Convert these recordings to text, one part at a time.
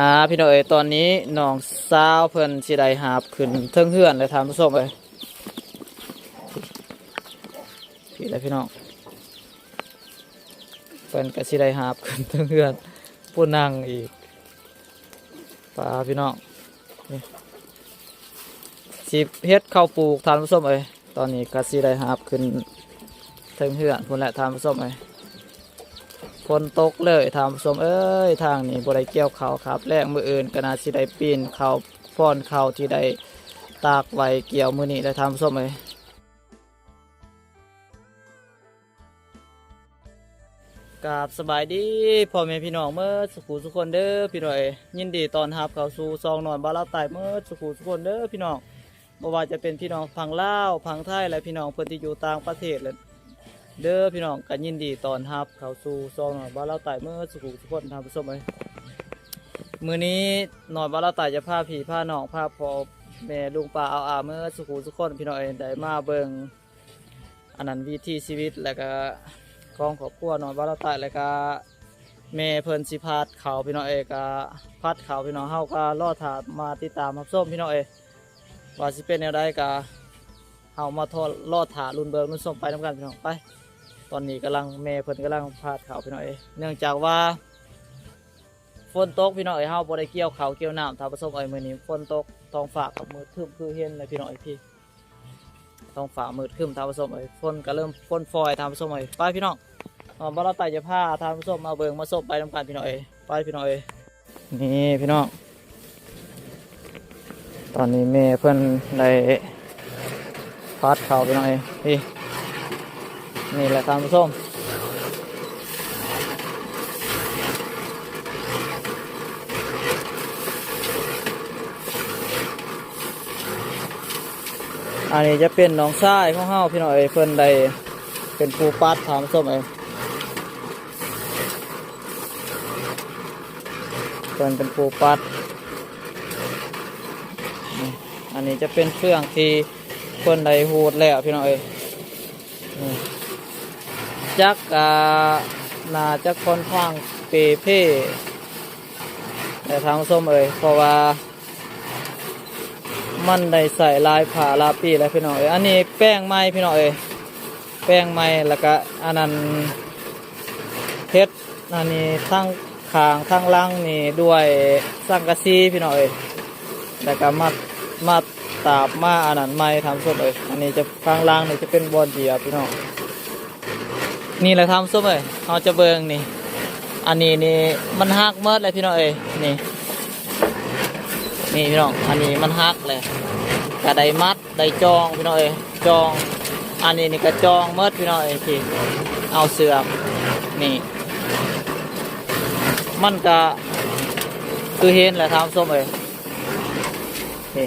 อ่าพี่น้องเอ๋ยตอนนี้น้องสาวเพิ่นสิได้หาบขึ้นเทิงเฮือนเลยทานผู้ชมเอ้ยพี่เลยพี่น้องเพิ่นก็สิได้หาบขึ้นเทิงเฮือนผู้นั่งอีกปลาพี่น้องนี่สิเฮ็ดข้าวปลูกทานผู้ชมเอ้ยตอนนี้ก็สิได้หาบขึ้นเทิงเฮือนพุ่นแหละทานผู้ชมเอ้ย ฝนตกเลยทำสมเอ้ยทางนี้บริเกี่ยวเขาครับ แรกมืออื่นกนาสิได้ปีนเขาฟ้อนเขาที่ได้ตากไว้เกี่ยวมือนี้ได้ทำสมเลยกราบสบายดีพ่อแม่พี่น้องเมื่อสุขุสุขคนเด้อพี่น้องยยินดีตอนรับเขาสู่ซองนอนบ้านเราไต่เมื่อสุขุสุขคนเด้อพี่น้องบ่ว่าจะเป็นพี่น้องพังลาพังไทยและพี่น้องเพื่อนที่อยู่ต่างประเทศเลย เด้อพี่น้องกันยินดีตอนรับเขาสู่ซองหน่อยบ้านเราไต่เมื่อสุขุทุกคนทำผู้ชมเลยมือนี้หน่อยบ้านเราไต่จะพาผีพาหนองพาพอแม่ลุงป้าเอาอาเมื่อสุขุทุกคนพี่น้องเอ้ยได้มาเบิ่งอันนั้นวิถีชีวิตแล้วก็กองขอบครัวหน่อยบ้านเราไต่แล้วก็แม่เพิ่นสิพาดเขาพี่น้องเอกพัดเขาพี่น้องเฮาก็รอถามมาติดตามรับส้มพี่น้องเอ้ยว่าสิเป็นแนวใดก็เฮามาทอดรอดถารุนเบิร์รุ่นส้มไปน้ำกันพี่น้องไป ตอนนี้กำลังแม่เพิ่นกำลังพาดเขาพี่น้อยเนื่องจากว่าฝนตกพี่น้องเอ้ยเฮาบ่ได้เกี่ยวเขาเกี่ยวน้ำถ้าประสบเอ้มื้อนี้ฝนตกท้องฟ้ากับมืดครึ้มคือเห็นเลยพี่น้อยพี่ท้องฟ้ามืดครึ้มทางผสมเอ้ฝนก็เริ่มฝนฟอยทางผสมเอ้ไปพี่น้องอ๋อบ่เราไต่จะพาทางผสมมาเบิ่งมาสบไปนำกันพี่น้อยไปพี่น้อยนี่พี่น้องตอนนี้แม่เพิ่นได้พาดเขาพี่น้อยพี่ นี่แหละทานผู้ชมอันนี้จะเป็นน้องทรายของเฮาพี่น้อยเพิ่นได้เป็นปูปัดทานผู้มเอ้เพิ่นเป็นปูปัด อันนี้จะเป็นเครื่องที่เพิ่นได้หูดแล้วพี่น้อย จักอ่าน่าจะค่อนข้างเปเพ่แต่ทางส้มเอ่ยเพราะว่า มันได้ใส่ลายผ่าลาปีแล้วพี่น้องเอ้ยอันนี้แป้งไม้พี่น้องเอ้ยแป้งไม้แล้วก็อันนั้นเพชรอันนี้ทั้งขางทั้งล่างนี่ด้วยสังกะสีพี่น้องเอ้ยแล้วก็มัดมัดตาบมาอันนั้นไม้ทำส้มเอ้ยอันนี้จะข้างล่างนี่จะเป็นบอลเหยียพี่น้อง นี่แหละทำส้มเอ้ยเราจะเบิงนี่ อันนี้นี่มันหักเมิดเลยพี่น้องเอ้ยนี่ นี่พี่น้อง อันนี้มันหักเลยกระไดมัดไดจองพี่น้องเอ้ยจอง อันนี้นี่กระจองเมิดพี่น้องเอ้ยพี่เอาเสือกนี่ มันก็คือเห็นแหละทำส้มเอ้ยนี่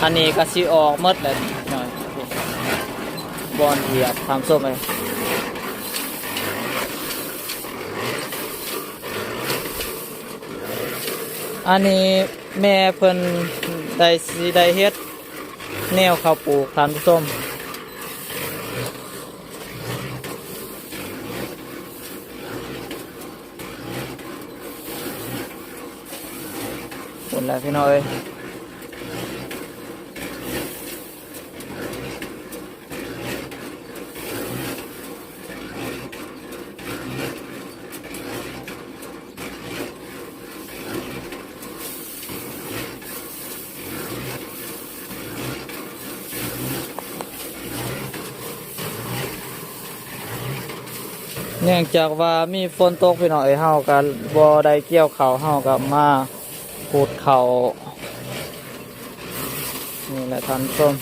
อันนี้ก็สิออกเมิดเลยพี่น้องเอ้ยบอลเหยียบทำส้มเอ้ย อันนี้แม่เพิ่นได้สีได้เฮ็ด แนวข้าวปลูกทานส้มคนแล้วพี่น้อย เนื่องจากว่ามีฝนตกพี่น้อยเฮากันบ่ได้เกี่ยวเขาเฮากับมาปูดเขานี่แหละท่านผู้ชม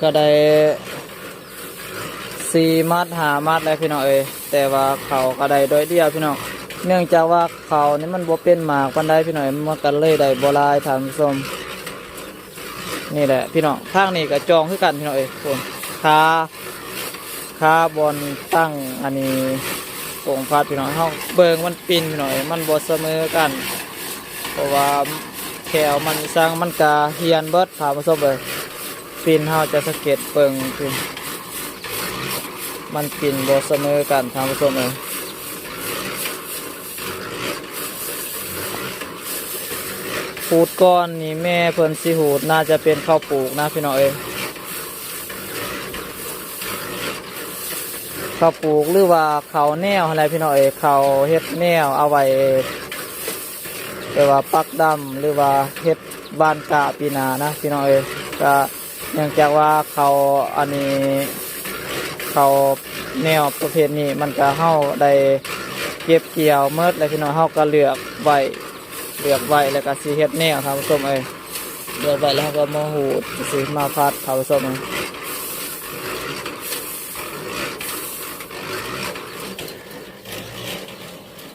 ก็ได้สี่มัดหามัดแล้วพี่น้องเอ้ยแต่ว่าเขาก็ได้โดยเดียวพี่น้อง เนื่องจากว่าเขานี่มันบ่เป็นหมากปันได้พี่หน้องมันกันเลยได้บ่ลายทานผู้มนี่แหละ พี่น้องทางนี้ก็จองคือกันพี่น้องเอ้ยคนคาคาบอลตั้งอันนี้โป่งพัดพี่น้องเฮาเบิงมันปินพี่น้อยมันบ่เสมอกัน เพราะว่าแขวมันสร้างมันกาเฮียนเบิดถามมาซบเลยปีนเฮาจะสะเก็ดเปิงปีนมันปีนบ่เสมอกันถามมาซบเลย หูดก้อนนี่แม่เพิ่นสิหูดน่าจะเป็นข้าวปลูกนะพี่น้องเอ้ยข้าวปลูกหรือว่าเขาวแนวอะไรพี่น้องเอ้ยเขาวเฮ็ดแนวเอาไว้หรือว่าปักดำหรือว่าเฮ็ดบ้านกะปีหนานะพี่น้องเอ้ยก็เนื่องจากว่าเขาอันนี้เขาแนวประเภทนี้มันก็เฮาได้เก็บเกี่ยวเมิดแล้วพี่น้องเฮาก็เลือกไว้ เลือกไว้แล้วก็สิเฮ็ดแนวครับผู้ชมเอ้ยเลือกไว้แล้วก็มาหูดสิมาพัดครับผู้ชมเอ้ย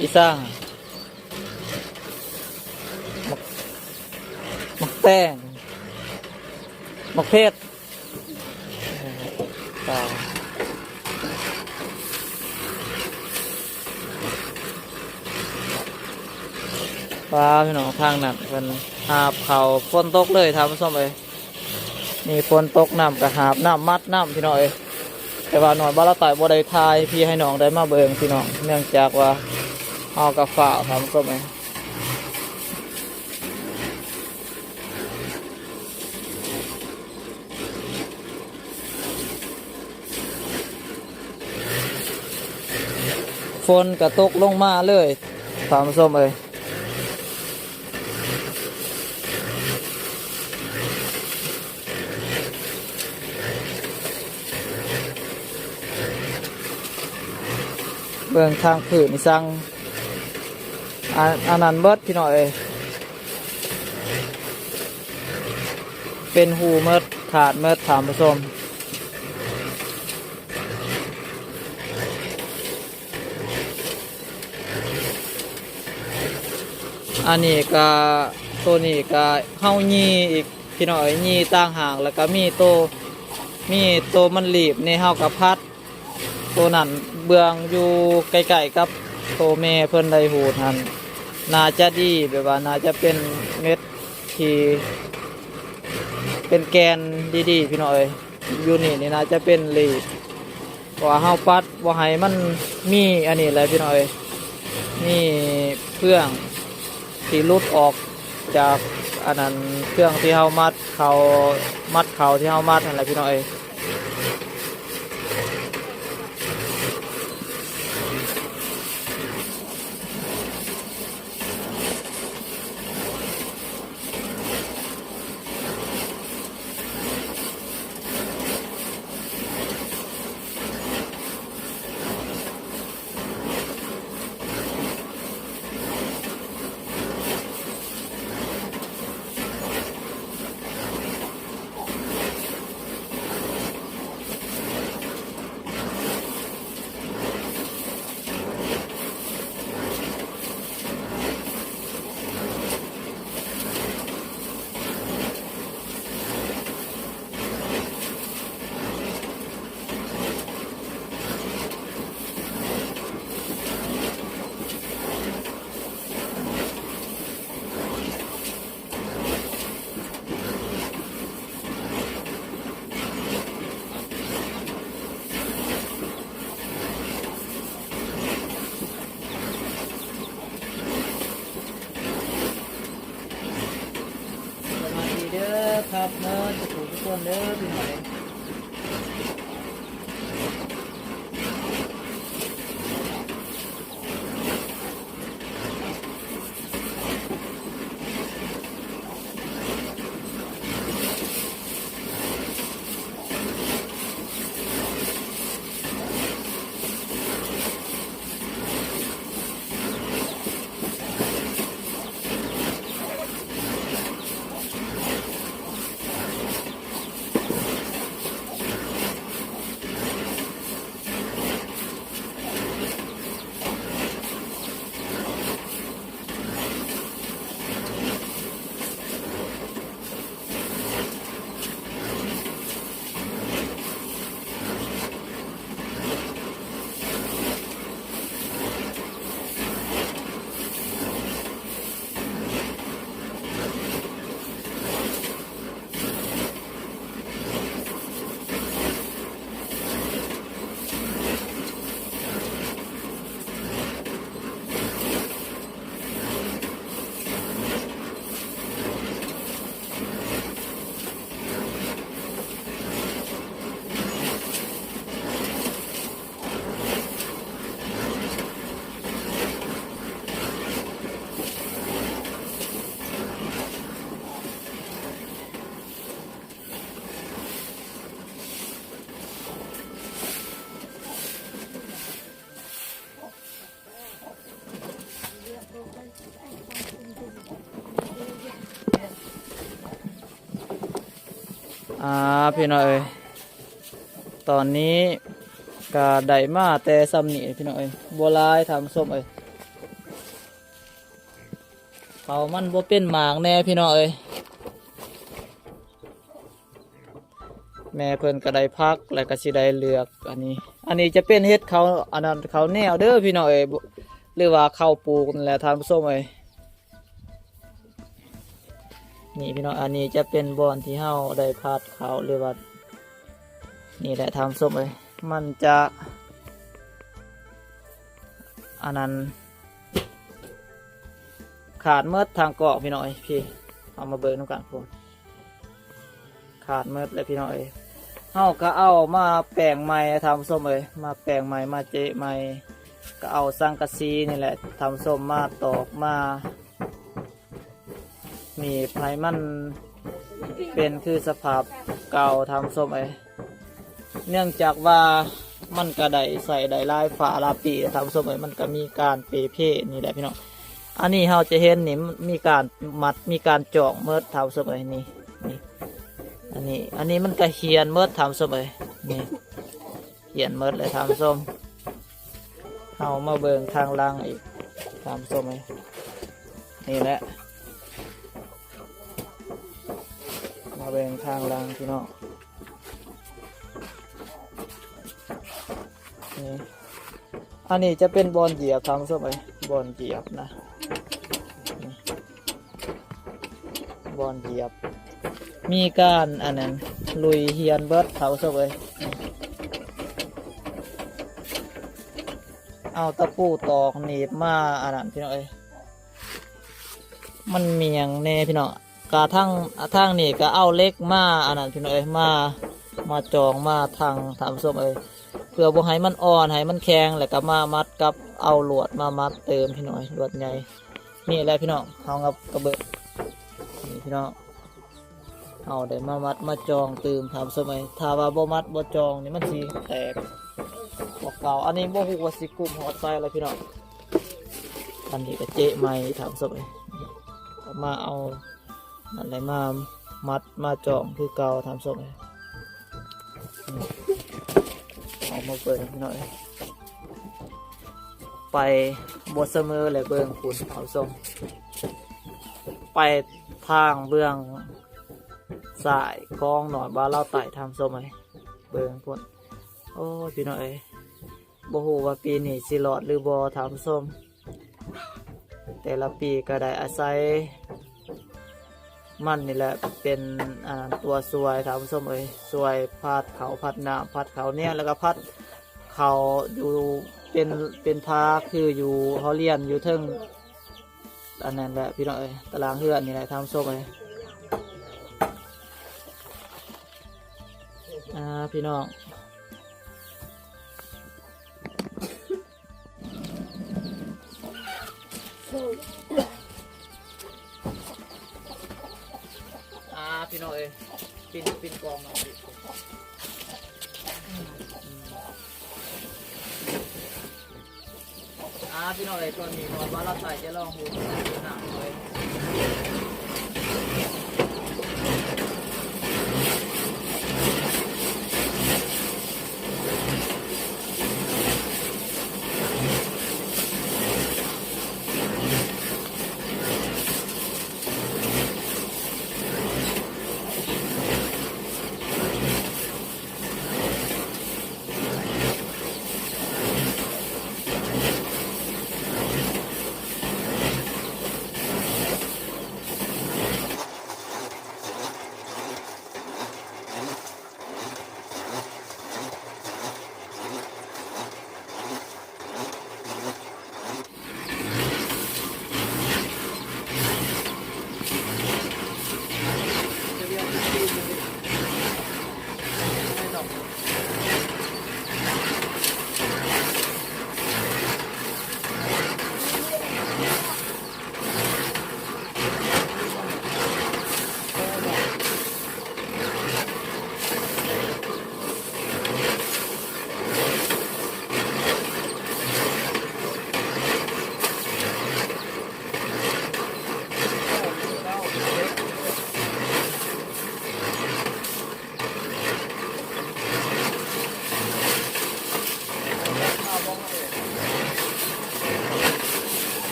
อีซ่ามักแต้งมักเพชรตา ฟ้าพี่น้องทางนั้นเป็นหาบเขาฝนตกเลยทำส้มเลยนี่ฝนตกน้ำกับหาบน้ำมัดน้ำพี่น้องเอ้ยแต่ว่าหน่อยบ้านเราต่อยบ่ได้ทายพี่ให้น้องได้มาเบิ่งพี่น้องเนื่องจากว่าเอากับฝ่าทำส้มเลยฝนกระตกลงมาเลยตามส้มเอ้ย เบื้องทางผืนสั่งอันอันนั้นเบิดพี่หน่อยเป็นหูเมิดขาดเมิดถามผู้ชมอันนี้ก็ตัวนี้ก็เฮายีอีกพี่น้อยยีต่างหากแล้วก็มีตัวมีตัวมันหลีบในเฮากับพัดตัวนั้น เบืองอยู่ใกล้ๆกับตัวแม่เพิ่นได้หูดหันน่าจะดีแบบว่าน่าจะเป็นเม็ดที่เป็นแกนดีๆพี่น้อยอยู่นี่นี่น่าจะเป็นหลีบเพราะว่าเฮาปัดว่าให้มันมีอันนี้แหละพี่น้อยมีเพื่องที่รุดออกจากอันนั้นเครื่องที่เฮามัดเขามัดเขาที่เฮามัดนั่นแหละพี่น้อยสวัสดีเด้อ ครับเนอะทุกคนเด้อพี่น้อย อ่าพี่น้องเอ้ยตอนนี้ก็ได้มาแต่ซ้ำนี่พี่น้องเอ้ยบัวลายทำส้มเอ้ยเขามันบ่เป็นหมางแน่พี่น้องเอ้ยแม่เพิ่นก็ได้พักแล้วก็สิได้เลือกอันนี้ อันนี้จะเป็นเฮ็ดเขาอันนั้นเขาแนวเด้อพี่น้องเอ้ยหรือว่าเข้าปลูกนั่นแหละทำส้มเอ้ย นี่พี่น้องอันนี้จะเป็นบอนที่เฮาได้พัดเขาหรือว่านี่แหละทำส้มเลยมันจะอันนั้นขาดเมื่อทางเกาะพี่น้อยพี่เอามาเบิร์น้ำกันพูนขาดเมื่อเลยพี่น้อยเฮาก็เอามาแปลงใหม่ทำส้มเลยมาแปลงใหม่มาเจใหม่ก็เอาสังกะสีนี่แหละทำส้มมาตอกมา นี่ไผมันเป็นคือสภาพเก่าทำส้มไอเนื่องจากว่ามันกระไดใส่ไดลายฝาลาปีทำส้มไอมันก็มีการเปเพนี่แหละพี่น้องอันนี้เราจะเห็นนี่มันมีการมัดมีการจองเมิดทำส้มไอนี่นี่อันนี้อันนี้มันก็เฮียนเมิดทำส้มไอนี่เฮียนเมิดเลยทำส้มเอามาเบิงทางล่างอีกทำส้มไอนี่แหละ แบ่งทางรางพี่น้องนี่อันนี้จะเป็นบอลเหยียบทำส้มไอบอลเหยียบนะบอลเหยียบ มีการอันนั้นลุยเฮียนเบิร์ดเผาส้มเลยเอาตะปูตอกหนีบมาอันนั้นพี่น้องเอ้ยมันเมียงแน่พี่น้อง กาทั้งทั้งนี่ก็เอาเล็กมาอันนั้นพี่น้องเอ้ยมามาจองมาทางทำส้มเอ้ยเพื่อบ่ให้มันอ่อนให้มันแข็งแล้วก็มามัดกับเอาหลวดมามัดเติมพี่น้อยหลวดใหญ่นี่แหละพี่น้องเอากับกระเบื้องนี่พี่น้องเอาได้มามัดมาจองเติมทำส้มเอ้ยถ้าว่าบ่มัดบ่จองนี่มันสิแตกบอกเก่าอันนี้บ่ฮู้ว่าสิกลุ่มฮอดไซอะไรพี่น้องอันนี้ก็เจ๊ใหม่ทำส้มเอ้ยมาเอา นั่นเลยมามัดมาจองคือเกาทำส่งเลยนี่เอามาเปิดให้หน่อย ไปบดเสมอเลยเบื้องคุณเอาส่งไปทางเบื้องสายกองหนอนบ้านเล่าไต่ทำส้มไหมเบื้องพุ่นโอ้พี่น้อยเอ้ยบ่ฮู้ว่าปีนี้สิรอดหรือบ่ทำส้มแต่ละปีก็ได้อาศัย มันนี่แหละเป็นตัวสวยถามผู้ชมเอ้ยสวยพัดเขาพัดน้ำพัดเขาเนี่ยแล้วก็พัดเขาอยู่เป็นเป็นพาคืออยู่เขาเรียนอยู่เทิงอันนั้นแหละพี่น้องเอ้ยตารางเฮือนนี่แหละทำส้มเอ้ยอ่าพี่น้องอ่า พี่น้องเอ้ยปินปินกองมาอ่าพี่น้องเอ้ยตอนนี้นอนว่าเราใส่จะลองหูหนักเลย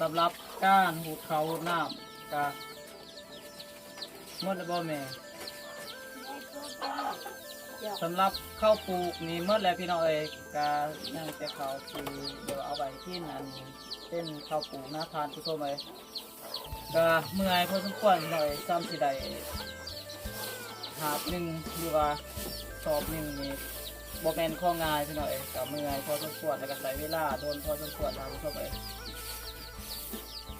สำหรับก้านหูเขาน้ำกะหมดแล้วบ่แม่สำหรับข้าวปลูกนี่หมดแล้วพี่น้อยกะยังแต่เขาคือเดี๋ยวเอาไว้ที่นั่นเป็นข้าวปลูกนะทานผู้ชมเลยกะเมื่อยพอสมควรหน่อยซ้ำสิได้หาบหนึ่งหรือว่าสอบหนึ่งนี่บ่แม่นข้องายพี่น้อยกะเมื่อยพอสมควรแล้วก็ใส่เวลาโดนพอสมควรทานผู้ชมเลย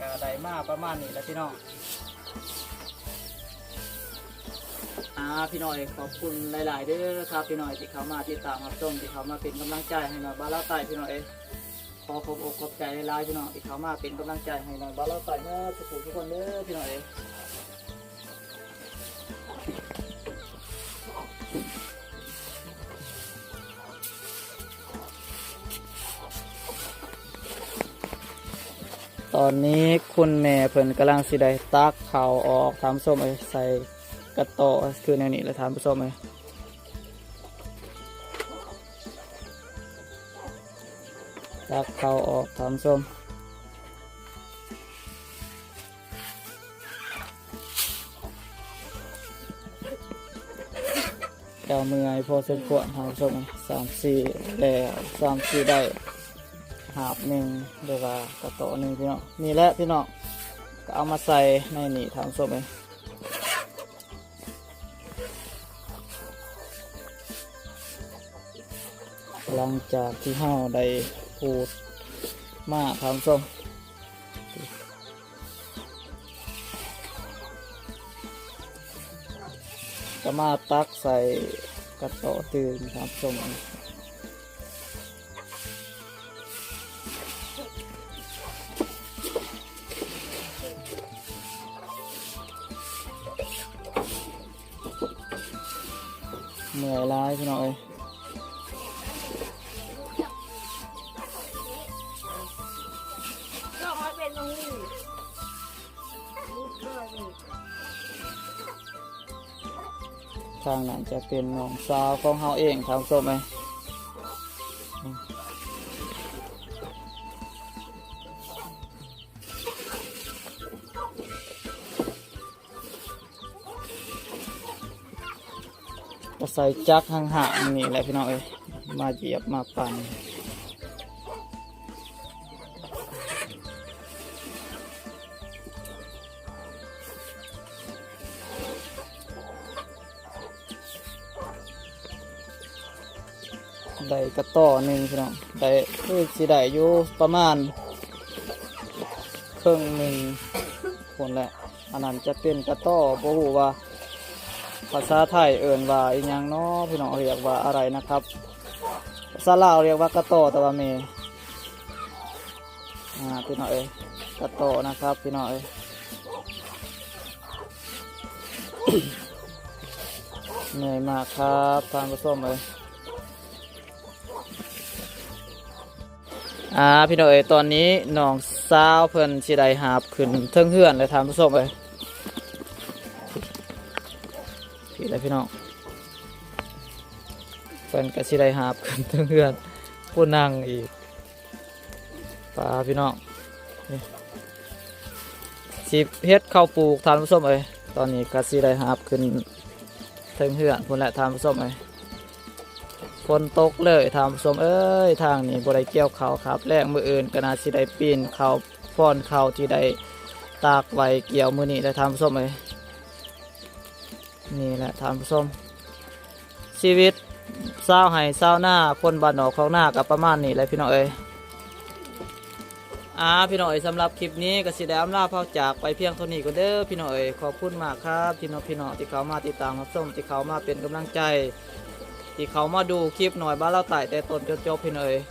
กะได้มาประมาณนี้แล้วพี่น้องอ่าพี่น้อยขอบคุณหลาย ๆเด้อครับพี่น้อยที่เขามาติดตามรับชมที่เขามาเป็นกำลังใจให้หน่อยบ้านเล่าไต่พี่น้อยขอขอบอกขอบใจหลายๆพี่น้องที่เขามาเป็นกำลังใจให้หน่อยบ้านเล่าไต่เมื่อสุขุทุกคนเด้อพี่น้อย ตอนนี้คุณแม่เพิ่นกำลังสิได้ตักเขาวออกทำส้มไอ้ใส่กระโตะคือแนวนี้เลยทำผู้ส้มไอ้ตักเขาวออกทำส้มเดาเมื่อยพอเสมควรทำส้มสามสี่แล้วสามสี่ได้ หาบหนึ่งเดี๋ยวว่ากระโตหนึ่งพี่น้องนี่แหละพี่น้องก็เอามาใส่ในนี่ทำส้มเองหลังจากที่เฮาได้พูดมาทำส้มก็มาตักใส่กระโตตื่นทำส้ม เหนื่อยร้ายพี่น้องเอ้ยทางนั้นจะเป็นน้องสาวของเฮาเองทำส้มไหม ใส่จักห่างๆนี่แหละพี่น้องเอ้ยมาเหยียบมาปั่นได้กระต่อหนึ่งพี่น้องได้คือสิได้อยู่ประมาณครึ่งหนึ่งคนแหละอันนั้นจะเป็นกระต่อบ่ฮู้ว่า ภาษาไทยเอิ่นว่าอีหยังเนาะพี่น้องเรียกว่าอะไรนะครับภาษาลาวเรียกว่ากระโตแต่ว่าเมอ่าพี่น้องเอ้ยกระโตนะครับพี่น้องเอ้ยเหนื่อยมากครับทานผู้มเลยอ่าพี่น้องเอ๋ยตอนนี้น้องสาวเพิ่นสิได้หาบขึ้นเทิงเฮือนเลยทานผู้มเอ้ย เลยพี่น้องเพิ่นก็สิได้หาบขึ้นเทิงเฮือนผู้นั่งอีกป้าพี่น้องนี่สิเฮ็ดข้าวปลูกทานผู้ชมเอ้ยตอนนี้ก็สิได้หาบขึ้นเทิงเฮือนพุ่นแหละทานผู้ชมเอ้ยฝนตกเลยทางผู้ชมเอ้ยทางนี้บริเกี่ยวเขาครับแรกมืออื่นก็น่าสิได้ปีนเขาฟ้อนเขาที่ได้ตากไว้เกี่ยวมือนี้ได้ทางผู้ชมเอ้ย นี่แหละท่างผู้ชม ชีวิตเศร้าวไห้เศร้าหน้าคนบ้านนอกของหน้ากับประมาณนี้แหละพี่น้องเอ้ยอ่าพี่น้องเอ้ยสำหรับคลิปนี้ก็สิได้อำลาเผาจากไปเพียงเท่านี้ก็เด้อพี่น้องเอ้ยขอบคุณมากครับที่น้องพี่น้องที่เขามาติดตามรับชมที่เขามาเป็นกำลังใจ ที่เขามาดูคลิปหน่อยบ้านเราไต่แต่ต้นจนจบพี่หน่อย